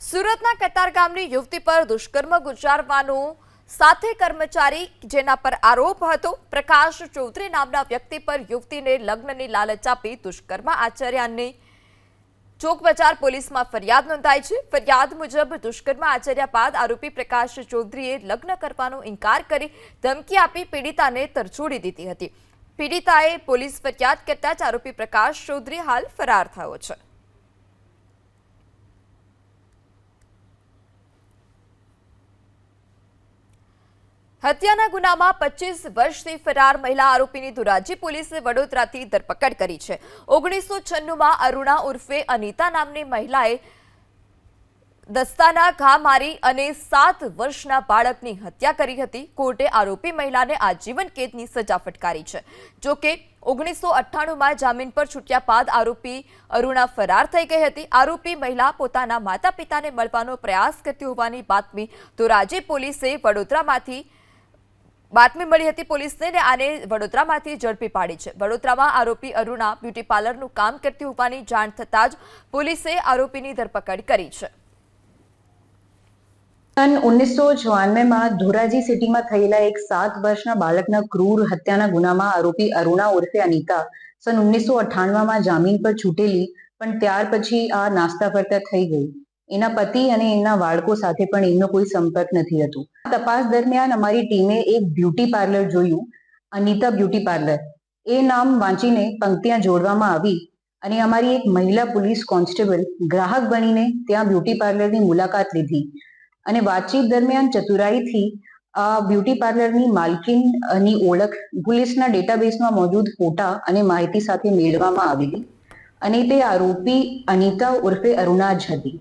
સુરતના કતાર ગામની યુવતી પર દુષ્કર્મ ગુજારવાનો સાથે કર્મચારી જેના પર આરોપ હતો, પ્રકાશ ચૌધરી નામના વ્યક્તિ પર યુવતીને લગ્નની લાલચ આપી દુષ્કર્મ આચર્યાની ચોક બજાર પોલીસમાં ફરિયાદ નોંધાઈ છે. ફરિયાદ મુજબ દુષ્કર્મ આચર્યા બાદ આરોપી પ્રકાશ ચૌધરીએ લગ્ન કરવાનો ઇનકાર કરી ધમકી આપી પીડિતાને તરછોડી દીધી હતી. પીડિતાએ પોલીસ ફરિયાદ કરતા જ આરોપી પ્રકાશ ચૌધરી હાલ ફરાર થયો છે. હત્યાના ગુનામાં પચીસ વર્ષથી ફરાર મહિલા આરોપીની ધોરાજી પોલીસે વડોદરાથી ધરપકડ કરી છે. ઓગણીસો છન્નુંમાં અરુણા ઉર્ફે અનિતા નામની મહિલાએ દસ્તાના ઘા મારી અને સાત વર્ષના બાળકની હત્યા કરી હતી. કોર્ટે આરોપી મહિલાને આજીવન કેદની સજા ફટકારી છે. જો કે ઓગણીસો અઠ્ઠાણુંમાં જામીન પર છૂટ્યા બાદ આરોપી અરુણા ફરાર થઈ ગઈ હતી. આરોપી મહિલા પોતાના માતા પિતાને મળવાનો પ્રયાસ કરતી હોવાની બાતમી ધોરાજી પોલીસે વડોદરામાંથી બાતમી મળી હતી પોલીસને ને આને વડોદરામાંથી ઝડપી પાડી છે. વડોદરામાં આરોપી અરુણા બ્યુટી પાર્લરનું કામ કરતી હોવાની જાણ થતાં જ પોલીસે આરોપીની ધરપકડ કરી છે. સન ઓગણીસો ચોરાનવેમાં ધોરાજી સિટીમાં થયેલા એક સાત વર્ષના બાળકના ક્રૂર હત્યાના ગુનામાં આરોપી અરુણા ઉર્ફે અનિતા સન ઓગણીસો અઠાણવામાં જામીન પર છૂટેલી, પણ ત્યાર પછી આ નાસ્તા ફરતા થઈ ગઈ. એના પતિ અને એના બાળકો સાથે પણ એમનો કોઈ સંપર્ક નથી હતો તપાસ દરમિયાન અમારી ટીમે એક બ્યુટી પાર્લર જોયું, અનિતા બ્યુટી પાર્લર. એ નામ વાંચીને પંક્તિયા જોડવામાં આવી અને અમારી એક મહિલા પોલીસ કોન્સ્ટેબલ ગ્રાહક બનીને ત્યાં બ્યુટી પાર્લરની મુલાકાત લીધી. અને વાતચીત દરમિયાન ચતુરાઈથી આ બ્યુટી પાર્લરની માલકીનની ઓળખ પોલીસના ડેટાબેઝમાં મોજૂદ ફોટા અને માહિતી સાથે મેળવવામાં આવેલી અને તે આરોપી અનિતા ઉર્ફે અરુણા જ હતી.